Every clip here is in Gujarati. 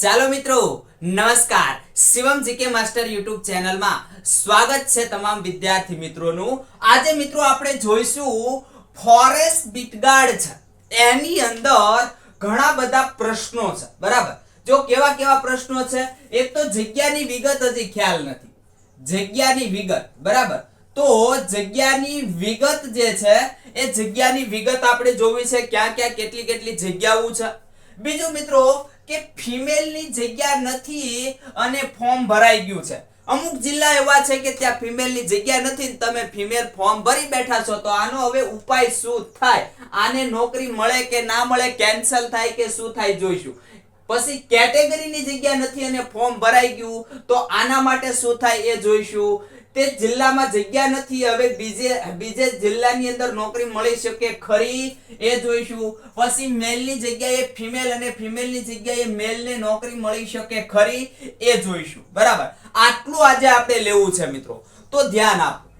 ચાલો મિત્રો, નમસ્કાર. શિવમ જીકે માસ્ટર યુટ્યુબ ચેનલમાં સ્વાગત છે તમામ વિદ્યાર્થી મિત્રોનું. આજે મિત્રો આપણે જોઈશું ફોરેસ્ટ બીટગાર્ડ છે. એની અંદર ઘણા બધા પ્રશ્નો છે. બરાબર? જો કેવા કેવા પ્રશ્નો છે, એક તો જગ્યાની વિગત હજી ખ્યાલ નથી. જગ્યાની વિગત, બરાબર? તો જગ્યાની વિગત જે છે, એ જગ્યાની વિગત આપણે જોવી છે ક્યાં ક્યાં કેટલી કેટલી જગ્યાઓ છે. બીજું મિત્રો કે ફિમેલની જગ્યા નથી અને ફોર્મ ભરાઈ ગયું છે. અમુક જિલ્લા એવા છે કે ત્યાં ફિમેલની જગ્યા નથી તમે ફિમેલ ફોર્મ ભરી બેઠા છો, તો આનો હવે ઉપાય શું થાય? આને નોકરી મળે કે ના મળે કેન્સલ થાય કે શું થાય જોઈશું. પછી કેટેગરીની જગ્યા નથી અને ફોર્મ ભરાઈ ગયું, તો આના માટે શું થાય એ જોઈશું. તે જિલ્લામાં જગ્યા નથી. હવે બીજે બીજે જિલ્લાની અંદર નોકરી મળી શકે ખરી એ જોઈશું. પછી મેલની જગ્યાએ ફિમેલ અને ફિમેલની જગ્યાએ મેલને નોકરી મળી શકે ખરી એ જોઈશું. બરાબર? આટલું આજે આપણે લેવું છે મિત્રો. તો ધ્યાન આપો.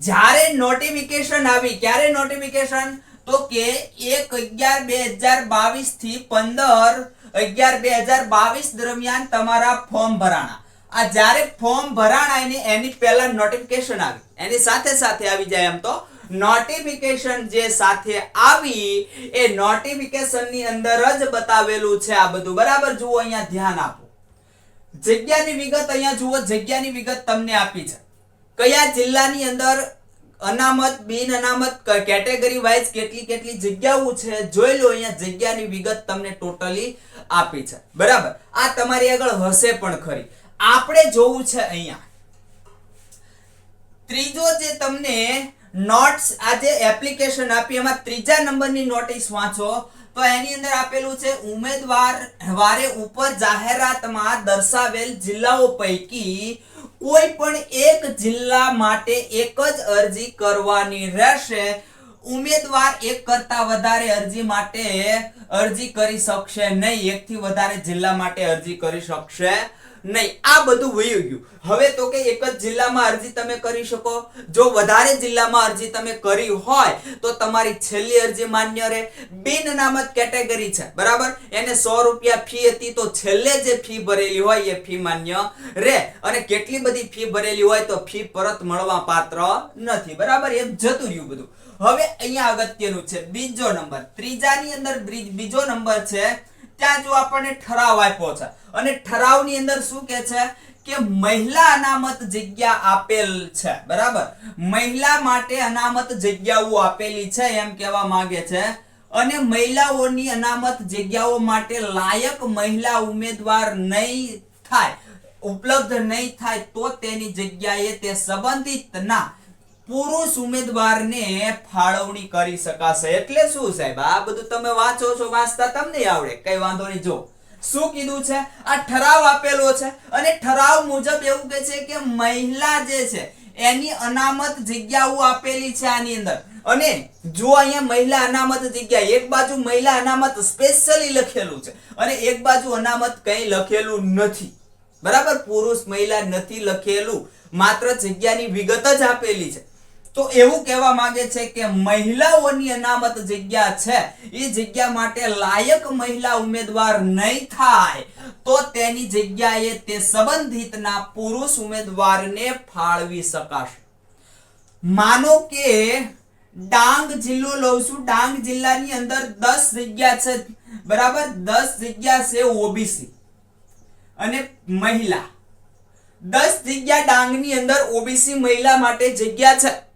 જ્યારે નોટિફિકેશન આવી, ક્યારે નોટિફિકેશન તો કે એક અગિયાર બે હજાર બાવીસથી પંદર, અગિયાર બે હજાર બાવીસ દરમિયાન તમારા ફોર્મ ભરાણા. આ જ્યારે ફોર્મ ભરાણા એની એની પહેલા નોટિફિકેશન આવી. એની સાથે સાથે આવી જાય એમ તો નોટિફિકેશન જે સાથે આવી એ નોટિફિકેશનની અંદર જ બતાવેલું છે આ બધું. બરાબર? જુઓ અહીંયા ધ્યાન આપો. જગ્યાની વિગત અહીંયા જુઓ. જગ્યાની વિગત તમને આપી છે. કયા જિલ્લાની અંદર અનામત, બિન અનામત કેટેગરી વાઇઝ કેટલી કેટલી જગ્યાઓ છે? જોઈ લો અહીંયા જગ્યાની વિગત તમને ટોટલી આપી છે. બરાબર? આ તમારી આગળ હશે પણ ખરી. આપણે જોવું છે અહીંયા. ત્રીજો જે તમને નોટ્સ આ જે એપ્લિકેશન આપી, એમાં ત્રીજા નંબરની નોટિસ વાંચો. તો એની અંદર આપેલું છે, ઉમેદવાર વારે ઉપર જાહેરાતમાં દર્શાવેલ જિલ્લાઓ પૈકી કોઈ પણ એક જિલ્લા માટે એક જ અરજી કરવાની રહેશે. ઉમેદવાર એક કરતા વધારે અરજી માટે અરજી કરી શકશે નહીં. એકથી વધારે જિલ્લા માટે અરજી કરી શકશે નહીં, આ બધું વયું ગયું. હવે તો કે એક જ જિલ્લામાં અરજી તમે કરી શકો. જો વધારે જિલ્લામાં અરજી તમે કરી હોય, તો તમારી છેલ્લી અરજી માન્ય રહે. બિન અનામત કેટેગરી છે, બરાબર? એને સો રૂપિયા ફી હતી, તો છેલ્લે જે ફી ભરેલી હોય, એ ફી માન્ય રહે. અને કેટલી બધી ફી ભરેલી હોય, તો ફી પરત મળવા પાત્ર નથી, બરાબર? એમ જતું રહ્યું બધું. હવે અહીંયા અગત્યનું છે, બીજો નંબર. ત્રીજાની અંદર બીજો નંબર છે ત્યાં જો આપણને ઠરાવ આપ્યો છે. અને ઠરાવની અંદર શું કે છે? કે મહિલા અનામત જગ્યા આપેલ છે. બરાબર? મહિલા માટે અનામત જગ્યાઓ આપેલી છે એમ કહેવા માંગે છે. અને મહિલાઓની અનામત જગ્યાઓ માટે લાયક મહિલા ઉમેદવાર નહીં થાય, ઉપલબ્ધ નહીં થાય તો તેની જગ્યાએ તે સંબંધિતના પુરુષ ઉમેદવારને ફાળવણી કરી શકાશે. એટલે શું સાહેબ? આ બધું તમે વાંચો છો, વાંચતા તમને આવડે. કઈ વાંધો નહીં. જો, શું કીધું છે? આ ઠરાવ આપેલો છે અને ઠરાવ મુજબ એવું કે છે કે મહિલા જે છે, એની અનામત જગ્યાઓ આપેલી છે આની અંદર. અને જો અહીંયા મહિલા અનામત જગ્યા, એક બાજુ મહિલા અનામત સ્પેશિયલી લખેલું છે અને એક બાજુ અનામત કઈ લખેલું નથી. બરાબર? પુરુષ મહિલા નથી લખેલું. માત્ર જગ્યાની વિગત જ આપેલી છે. તો એવું કહેવા માંગે છે કે મહિલાઓની અનામત જગ્યા છે. એ જગ્યા માટે લાયક મહિલા ઉમેદવાર નહીં થાય. તો તેની જગ્યાએ તે સંબંધિતના પુરુષ ઉમેદવારને ફાળવી શકાશે. માનો કે ડાંગ જિલ્લો લઉં છું. ડાંગ જિલ્લાની અંદર દસ જગ્યા છે. બરાબર? દસ જગ્યા છે ઓબીસી. અને મહિલા. દસ જગ્યા ડાંગની અંદર ઓબીસી મહિલા માટે જગ્યા છે.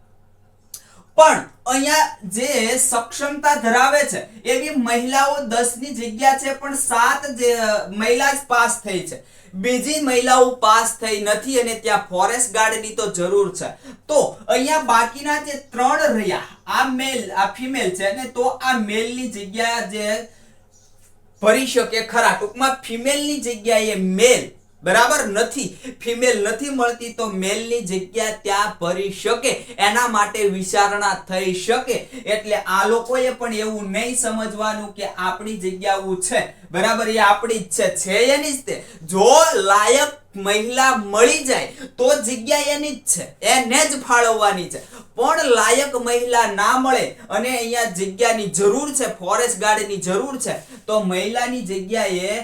પણ અહીંયા જે સક્ષમતા ધરાવે છે, એવી મહિલાઓ દસની જગ્યા છે, પણ સાત જે મહિલા જ પાસ થઈ છે. બીજી મહિલાઓ પાસ થઈ નથી અને ત્યાં ફોરેસ્ટ ગાર્ડની તો જરૂર છે. તો અહીંયા બાકીના જે ત્રણ રહ્યા, આ મેલ, આ ફિમેલ છે, અને તો આ મેલની જગ્યા જે ભરી શકે ખરા ટૂંકમાં ફિમેલની જગ્યાએ મેલ બરાબર? નથી. ફિમેલ નથી મળતી તો મેલની જગ્યા ત્યાં ભરી શકે. એના માટે વિચારણા થઈ શકે. એટલે આ લોકોએ પણ એવું નહીં સમજવાનું કે આપણી જગ્યાઓ છે. બરાબર, એ આપણી ઈચ્છા છે એની જ તે. જો લાયક મહિલા મળી જાય, તો જગ્યા એની જ છે. એને જ ફાળવવાની છે. પણ લાયક મહિલા ના મળે અને અહીંયા જગ્યાની જરૂર છે ફોરેસ્ટ ગાર્ડની જરૂર છે, તો મહિલાની જગ્યાએ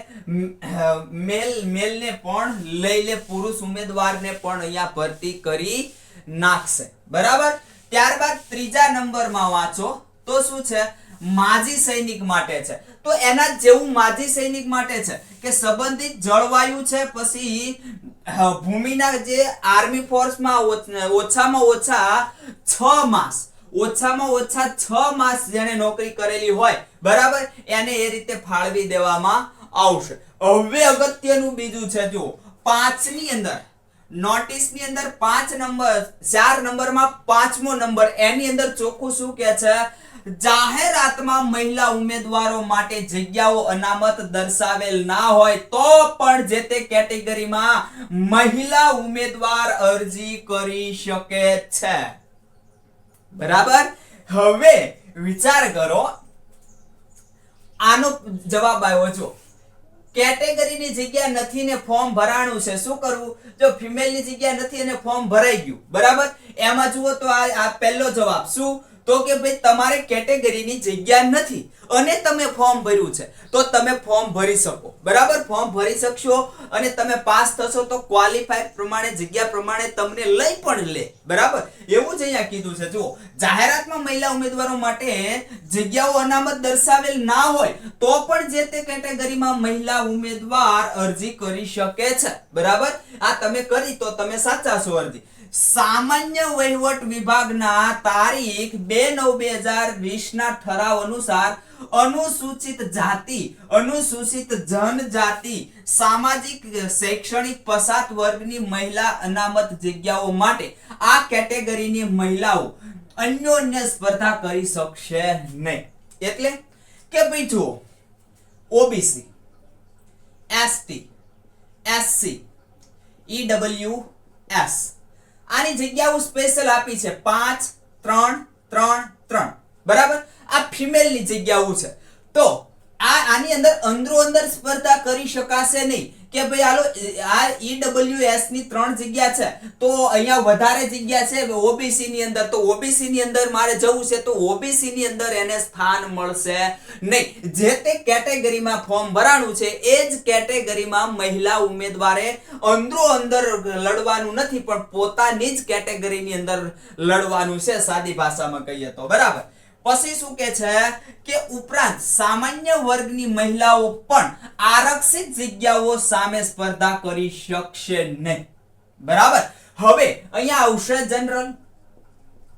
મેલ, મેલને પણ લઈ લે, પુરુષ ઉમેદવારને પણ અહીંયા ભરતી કરી નાખશે. બરાબર? ત્યારબાદ ત્રીજા નંબરમાં વાંચો, તો શું છે? માજી સૈનિક માટે છે. તો એના જેવું માજી સૈનિક માટે છે કે સંબંધિત જળવાયુ છે, પછી ભૂમિના જે આર્મી ફોર્સમાં ઓછામાં ઓછા છ માસ, ઓછામાં ઓછા છ માસ જેણે નોકરી કરેલી હોય, બરાબર? એને એ રીતે ફાળવી દેવામાં આવશે. હવે અગત્યનું બીજું છે જો પાંચની અંદર, નોટિસની અંદર પાંચ નંબર, ચાર નંબરમાં પાંચમો નંબર, એની અંદર ચોખ્ખું શું કે છે? જાહેરાતમાં મહિલા ઉમેદવારો માટે જગ્યાઓ અનામત દર્શાવેલ ના હોય તો પણ જે તે કેટેગરીમાં મહિલા ઉમેદવાર અરજી કરી શકે છે. બરાબર? હવે વિચાર કરો. આનો જવાબ આવ્યો જો કેટેગરીની જગ્યા નથી ને ફોર્મ ભરાણું છે, શું કરવું? જો ફિમેલની જગ્યા નથી અને ફોર્મ ભરાઈ ગયું, બરાબર? એમાં જુઓ તો આ પહેલો જવાબ શું? તો કે ભાઈ તમારે કેટેગરીની જગ્યા નથી અને તમે ફોર્મ ભર્યું છે, તો તમે ફોર્મ ભરી શકો. બરાબર? ફોર્મ ભરી શકશો અને તમે પાસ થશો તો ક્વોલિફાઈ પ્રમાણે, જગ્યા પ્રમાણે તમને લઈ પણ લે. બરાબર? એવું જ અહીંયા કીધું છે. જુઓ, જાહેરાતમાં મહિલા ઉમેદવારો માટે જગ્યાઓ અનામત દર્શાવેલ ના હોય, તો પણ જે તે કેટેગરીમાં મહિલા ઉમેદવાર અરજી કરી શકે છે. બરાબર? આ તમે કરી તો તમે સાચા અરજી. સામાન્ય વહીવટ વિભાગના તારીખ બે નવ બે હજાર વીસ ના ઠરાવ અનુસાર અનુસૂચિત જાતિ, અનુસૂચિત જનજાતિ, સામાજિક, શૈક્ષણિક પસાત વર્ગની મહિલા અનામત જગ્યાઓ માટે આ કેટેગરીની મહિલાઓ અન્યોન્ય સ્પર્ધા કરી શકશે નહીં. એટલે કે ભાઈ જુઓ, OBC, ST, SC, EWS આની જગ્યાઓ સ્પેશિયલ આપી છે. પાંચ, ત્રણ ત્રણ ત્રણ. બરાબર? આ ફિમેલની જગ્યાઓ છે. તો આ આની અંદર અંદરો અંદર સ્પર્ધા કરી શકાશે નહીં. કે ભાઈ હાલો, આ ઈડબ્લ્યુએસની ત્રણ જગ્યા છે, તો અહીંયા વધારે જગ્યા છે ઓબીસી ની અંદર, તો ઓબીસી ની અંદર મારે જવું છે, તો ઓબીસી ની અંદર એને સ્થાન મળશે નહીં. જે તે કેટેગરીમાં ફોર્મ ભરાણું છે, એ જ કેટેગરીમાં મહિલા ઉમેદવારે અંદરો અંદર લડવાનું નથી, પણ પોતાની જ કેટેગરીની અંદર લડવાનું છે, સાદી ભાષામાં કહીએ તો. બરાબર? પછી શું કે છે કે ઉપરાંત સામાન્ય વર્ગની મહિલાઓ પણ આરક્ષિત જગ્યાઓ સામે સ્પર્ધા કરી શકશે નહીં. બરાબર? હવે અહીંયા આવશે જનરલ.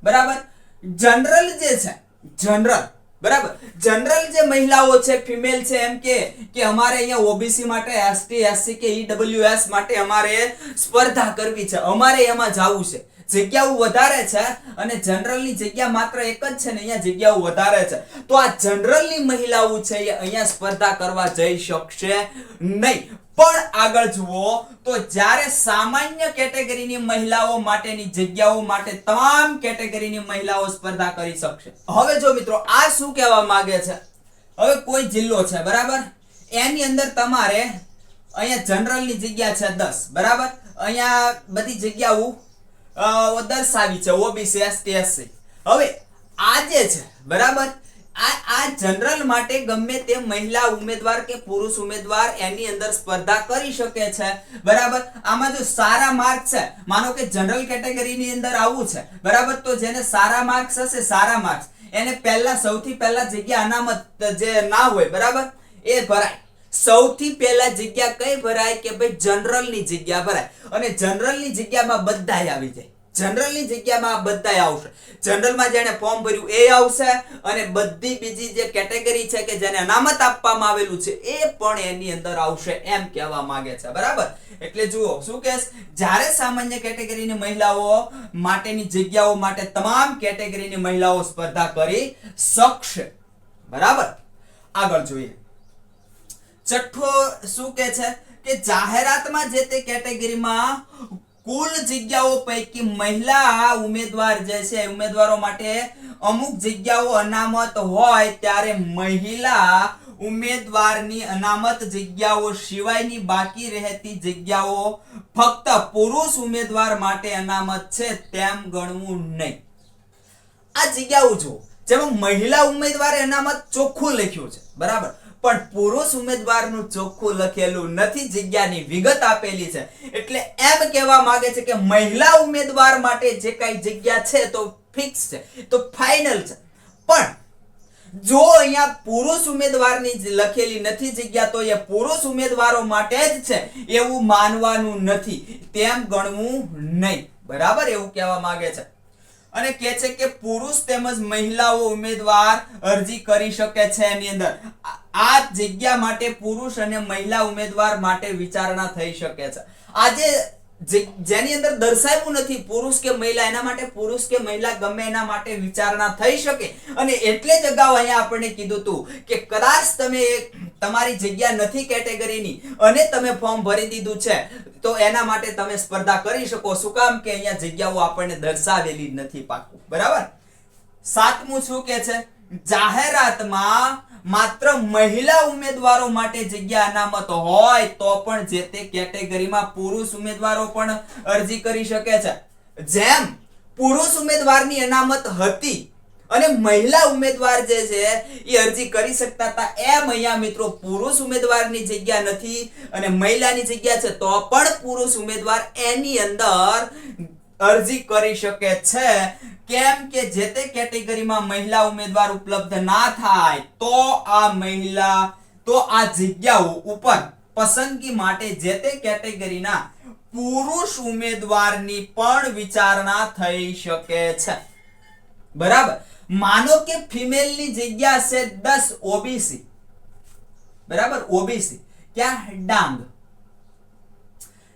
બરાબર? જનરલ જે છે, જનરલ બરાબર? જનરલ જે મહિલાઓ છે ફિમેલ છે, એમ કે કે અમારે અહીંયા ઓબીસી માટે એસટી એસસી કે ઈડબ્લ્યુએસ માટે અમારે સ્પર્ધા કરવી છે. અમારે એમાં જવું છે. જગ્યાઓ વધારે છે અને જનરલની જગ્યા માત્ર એક જ છે ને અહીંયા જગ્યાઓ વધારે છે. તો આ જનરલની મહિલાઓ છે એ અહીંયા સ્પર્ધા કરવા જઈ શકશે નહીં. પણ આગળ જુઓ, તો જ્યારે સામાન્ય કેટેગરીની મહિલાઓ માટેની જગ્યાઓ માટે તમામ કેટેગરીની મહિલાઓ સ્પર્ધા કરી શકશે. હવે જો મિત્રો, આ શું કહેવા માંગે છે? હવે કોઈ જિલ્લો છે, બરાબર? એની અંદર તમારે અહીંયા જનરલની જગ્યા છે દસ, બરાબર? અહીંયા બધી જગ્યાઓ દર્શાવી છે, ઓબીસી, એસટી, એસસી. હવે આજે છે, બરાબર? આ આ જનરલ માટે ગમે તે મહિલા ઉમેદવાર કે પુરુષ ઉમેદવાર એની અંદર સ્પર્ધા કરી શકે છે. બરાબર? આમાં જો સારા માર્ક છે, માનો કે જનરલ કેટેગરીની અંદર આવું છે, બરાબર? તો જેને સારા માર્ક્સ હશે, સારા માર્ક્સ. એને પહેલા સૌથી પહેલા જગ્યા અનામત જે ના હોય, બરાબર? એ ભરાય. સૌથી પહેલા જગ્યા કઈ ભરાય? કે ભાઈ જનરલની જગ્યા ભરાય. અને જનરલની જગ્યામાં બધાય આવી જાય. જનરલની જગ્યામાં બધાય આવશે. જનરલમાં જેણે ફોર્મ ભર્યું એ આવશે અને બધી બીજી જે કેટેગરી છે કે જેને અનામત આપવામાં આવેલું છે એ પણ એની અંદર આવશે એમ કહેવા માંગે છે. બરાબર? એટલે જુઓ, શું કે જ્યારે સામાન્ય કેટેગરીની મહિલાઓ માટેની જગ્યાઓ માટે તમામ કેટેગરીની મહિલાઓ સ્પર્ધા કરી શકશે. બરાબર? આગળ જોઈએ. છઠ્ઠો શું કે છે? કે જાહેરાતમાં જે તે કેટેગરીમાં કુલ જગ્યાઓ પૈકી મહિલા ઉમેદવાર જે છે ઉમેદવારો માટે અમુક જગ્યાઓ અનામત હોય ત્યારે મહિલા ઉમેદવારની અનામત જગ્યાઓ સિવાયની બાકી રહેતી જગ્યાઓ ફક્ત પુરુષ ઉમેદવાર માટે અનામત છે તેમ ગણવું નહીં. આ જગ્યાઓ જુઓ, જેમાં મહિલા ઉમેદવારે અનામત ચોખ્ખું લખ્યું છે, બરાબર? પણ પુરુષ ઉમેદવારનું ચોખ્ખું લખેલું નથી, જગ્યાની વિગત આપેલી છે. એટલે એમ કહેવા માંગે છે કે મહિલા ઉમેદવાર માટે જે કાંઈ જગ્યા છે તો ફિક્સ છે, તો ફાઇનલ છે. પણ જો અહીંયા પુરુષ ઉમેદવારની લખેલી નથી જગ્યા, તો એ પુરુષ ઉમેદવારો માટે જ છે એવું માનવાનું નથી. તેમ ગણવું નહીં. બરાબર? એવું કહેવા માંગે છે. અને કે છે કે પુરુષ તેમજ મહિલાઓ ઉમેદવાર અરજી કરી શકે છે એની અંદર. આ- જગ્યા માટે પુરુષ અને મહિલા ઉમેદવાર માટે વિચારણા થઈ શકે છે. આજે જેની અંદર દર્શાવ્યું નથી પુરુષ કે મહિલા, એના માટે પુરુષ કે મહિલા ગમે એના માટે વિચારણા થઈ શકે. અને એટલે જ અગાઉ અહીંયા આપણને કીધું હતું કે કદાચ તમે તમારી જગ્યા નથી કેટેગરીની અને તમે ફોર્મ ભરી દીધું છે. તો એના માટે તમે સ્પર્ધા કરી શકો શું કામ કે અહીંયા જગ્યાઓ આપણને દર્શાવેલી નથી પાકું. બરાબર? સાતમું શું કે છે? જાહેરાતમાં માત્ર મહિલા ઉમેદવારો માટે જગ્યા અનામત હોય તો પણ જે તે કેટેગરીમાં પુરુષ ઉમેદવારો પણ અરજી કરી શકે છે. જેમ પુરુષ ઉમેદવારની અનામત હતી અને મહિલા ઉમેદવાર જે છે, એ અરજી કરી શકતા હતા. એમ અહીંયા મિત્રો પુરુષ ઉમેદવારની જગ્યા નથી અને મહિલાની જગ્યા છે તો પણ પુરુષ ઉમેદવાર એની અંદર અરજી કરી શકે છે. કેમ કે જે તે કેટેગરીમાં મહિલા ઉમેદવાર ઉપલબ્ધ ના થાય, તો આ મહિલા, તો આ જગ્યાઓ ઉપર પસંદગી માટે જે તે કેટેગરીના પુરુષ ઉમેદવારની પણ વિચારણા થઈ શકે છે. બરાબર? માનો કે ફિમેલની જગ્યા છે દસ ઓબીસી. બરાબર? ઓબીસી. ક્યાં? ડાંગ.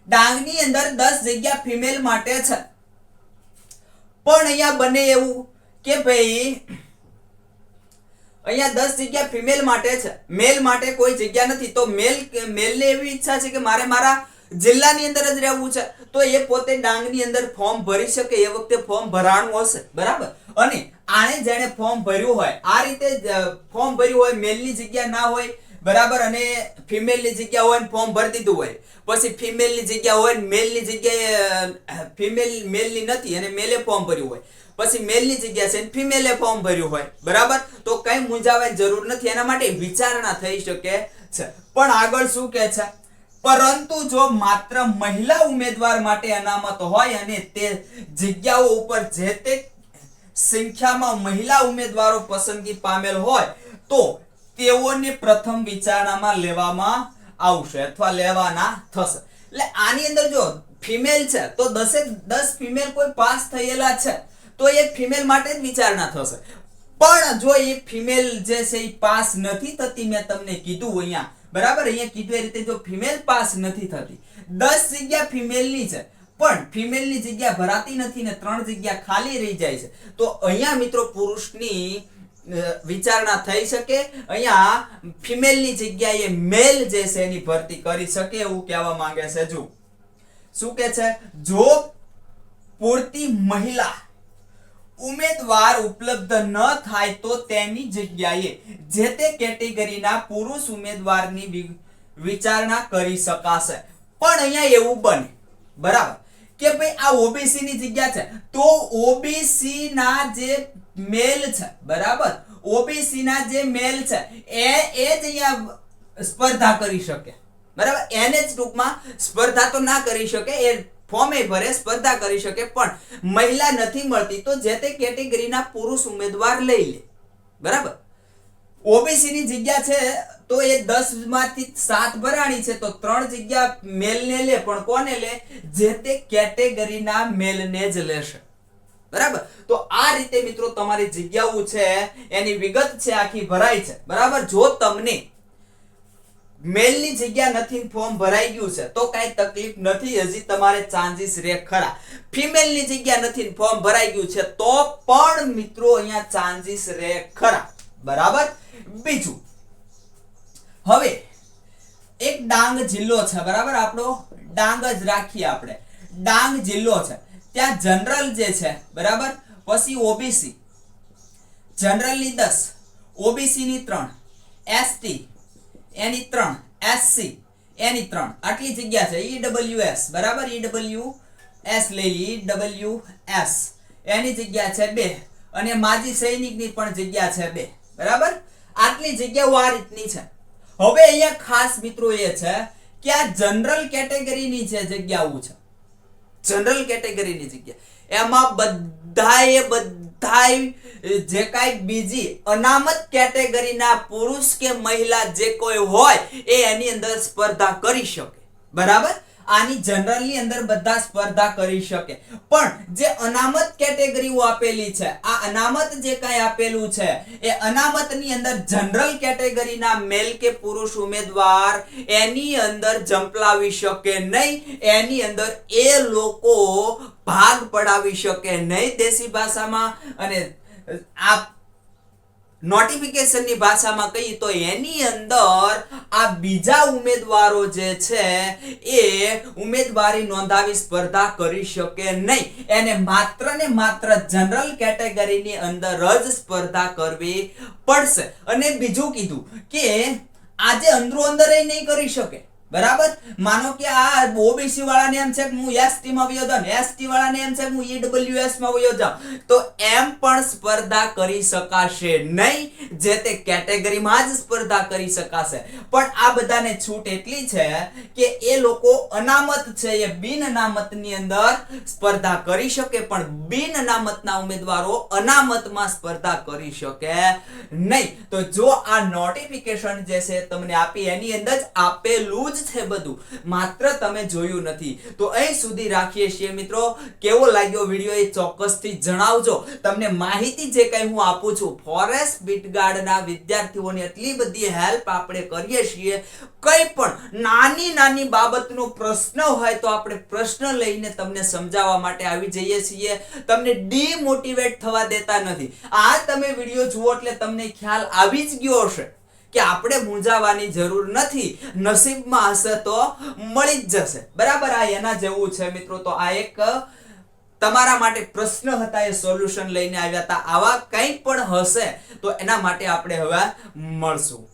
ડાંગની અંદર દસ જગ્યા ફિમેલ માટે છે. પણ અહીંયા બને એવું કે ભાઈ, અહીંયા દસ જગ્યા ફિમેલ માટે છે. મેલ માટે કોઈ જગ્યા નથી. તો મેલ મેલને એવી ઈચ્છા છે કે મારે મારા જિલ્લાની અંદર જ રહેવું છે, તો એ પોતે ડાંગની અંદર ફોર્મ ભરી શકે, એ વખતે ફોર્મ ભરાણું હશે, બરાબર? અને આણે જેણે ફોર્મ ભર્યું હોય, આ રીતે ફોર્મ ભર્યું હોય, મેલની જગ્યા ના હોય, બરાબર? અને ફિમેલની જગ્યા હોય ફોર્મ ભરી દીધું હોય. પછી ફિમેલની જગ્યા હોય મેલની જગ્યાએ ફિમેલ, મેલની નથી, અને મેલે ફોર્મ ભર્યું હોય. પછી મેલની જગ્યા છે ફિમેલે ફોર્મ ભર્યું હોય, બરાબર? તો કઈ મૂંઝાવાની જરૂર નથી, એના માટે વિચારણા થઈ શકે છે. પણ આગળ શું કે છે? પરંતુ જો માત્ર મહિલા ઉમેદવાર માટે અનામત હોય અને તે જગ્યાઓ ઉપર જે તે સંખ્યામાં મહિલા ઉમેદવારો પસંદગી પામેલ હોય, તો તેઓને પ્રથમ વિચારણામાં લેવામાં આવશે અથવા લેવાના થશે. એટલે આની અંદર જો ફિમેલ છે, તો દસે દસ ફિમેલ કોઈ પાસ થયેલા છે, તો એ ફિમેલ માટે જ વિચારણા થશે. પણ જો એ ફિમેલ જે છે એ પાસ નથી થતી, મેં તમને કીધું અહીંયા બરાબર? અહીંયા કીધું એ રીતે જો ફિમેલ પાસ નથી થતી. દસ જગ્યા ફિમેલની છે, પણ ફિમેલની જગ્યા ભરાતી નથી ને ત્રણ જગ્યા ખાલી રહી જાય છે. તો અહીંયા મિત્રો પુરુષની વિચારણા થઈ શકે. અહીંયા ફિમેલની જગ્યાએ મેલ જે છે એની ભરતી કરી શકે એવું કહેવા માંગે છે. જો શું કે છે? જો પૂરતી મહિલા ઉમેદવાર ઉપલબ્ધ ન થાય તો તેની જગ્યાએ જે તે કેટેગરીના પુરુષ ઉમેદવારની વિચારણા કરી શકાશે. પણ અહીંયા એવું બને, બરાબર, કે ભાઈ આ ઓબીસી ની જગ્યા છે, તો ઓબીસી ના જે મેલ છે, બરાબર ઓબીસી ના જે મેલ છે, એ એ જ અહીંયા સ્પર્ધા કરી શકે. બરાબર, એને જ ટૂંકમાં સ્પર્ધા તો ના કરી શકે, એ ફોર્મે ભરે, સ્પર્ધા કરી શકે, પણ મહિલા નથી મળતી, તો જે તે કેટેગરીના પુરુષ ઉમેદવાર લઈ લે. બરાબર? ઓબીસીની જગ્યા છે, તો એ દસમાંથી સાત ભરાણી છે, તો ત્રણ જગ્યા મેલને લે, પણ કોને લે? જે તે કેટેગરીના મેલને જ લેશે. બરાબર? તો આ રીતે મિત્રો તમારી જગ્યાઓ છે, એની વિગત છે, આખી ભરાય છે. બરાબર? જો તમને મેલની જગ્યા નથી, ફોર્મ ભરાઈ ગયું છે, તો કાંઈ તકલીફ નથી, હજી તમારે ચાન્સીસ રે ખરા. ફિમેલની જગ્યા નથી ફોર્મ ભરાઈ ગયું છે, તો પણ મિત્રો અહીંયા ચાન્સીસ રે ખરા. બરાબર? બીજું. હવે, એક ડાંગ જિલ્લો છે, બરાબર આપણો? ડાંગ જ રાખીએ આપણે. ડાંગ જિલ્લો છે. ત્યાં જનરલ જે છે, બરાબર? પછી ઓબીસી. જનરલની દસ ઓબીસી ની ત્રણ, એસટી એની ત્રણ એસસી એની ત્રણ. આટલી જગ્યા છે. ઈડબ્લ્યુએસ બરાબર? ઈડબ્લ્યુ એસ લઈ ઈ ડબલ્યુ એસ એની જગ્યા છે બે. અને માજી સૈનિકની પણ જગ્યા છે બે. બરાબર? આટલી જગ્યાઓ આ રીતની છે. હવે અહીંયા ખાસ મિત્રો એ છે કે આ જનરલ કેટેગરીની જે જગ્યાઓ છે, જનરલ કેટેગરીની જગ્યા, એમાં બધાએ બધાય જે કાંઈ બીજી અનામત કેટેગરીના પુરુષ કે મહિલા જે કોઈ હોય, એ એની અંદર સ્પર્ધા કરી શકે. બરાબર? આની જનરલની અંદર બધા સ્પર્ધા કરી શકે. પણ જે અનામત કેટેગરીઓ આપેલી છે, આ અનામત જે કાંઈ આપેલું છે, એ અનામતની અંદર જનરલ કેટેગરીના મેલ કે પુરુષ ઉમેદવાર એની અંદર જંપલાવી શકે નહીં, એની અંદર એ લોકો ભાગ પડાવી શકે નહીં દેશી ભાષામાં અને આ નોટિફિકેશનની ભાષામાં કહીએ તો એની અંદર આ બીજા ઉમેદવારો જે છે એ ઉમેદવારી નોંધાવી સ્પર્ધા કરી શકે નહીં. એને માત્ર ને માત્ર જનરલ કેટેગરીની અંદર જ સ્પર્ધા કરવી પડશે. અને બીજું કીધું કે આજે અંદરો અંદર નહીં કરી શકે. બરાબર? માનો કે આ ઓબીસી વાળાને એમ છે કે હું એસટી માં વયો જાઉં એસટી વાળાને એમ છે કે હું ઈડબ્લ્યુએસમાં વયો જાઉં તો એમ પણ સ્પર્ધા કરી શકાશે નહીં, જે તે કેટેગરીમાં જ સ્પર્ધા કરી શકાશે. પણ આ બધાને છૂટ એટલી છે કે એ લોકો અનામત છે એ બિન અનામતની અંદર સ્પર્ધા કરી શકે, પણ બિન અનામતના ઉમેદવારો અનામતમાં સ્પર્ધા કરી શકે નહીં. તો જો આ નોટિફિકેશન જે છે તમને આપી, એની અંદર જ આપેલું છે બધું. માત્ર તમે જોયું નથી. તો અહીં સુધી રાખીએ છીએ મિત્રો. કેવો લાગ્યો વીડિયો એ ચોક્કસથી જણાવજો. તમને માહિતી જે કંઈ હું આપું છું, ફોરેસ્ટ બીટગાર્ડના વિદ્યાર્થીઓની એટલી બધી હેલ્પ આપણે કરીએ છીએ. કંઈ પણ નાની નાની બાબતનો પ્રશ્ન હોય તો આપણે પ્રશ્ન લઈને તમને સમજાવવા માટે આવી જઈએ છીએ. તમને ડીમોટિવેટ થવા દેતા નથી. આ તમે વીડિયો જુઓ એટલે તમને ખ્યાલ આવી જ ગયો હશે. કે આપણે મૂંઝાવાની જરૂર નથી. નસીબમાં હશે તો મળી જ જશે. બરાબર? આ એના જેવું છે મિત્રો. તો આ એક તમારા માટે પ્રશ્ન હતા, એ સોલ્યુશન લઈને આવ્યા હતા. આવા કંઈ પણ હશે તો એના માટે આપણે હવે મળશું.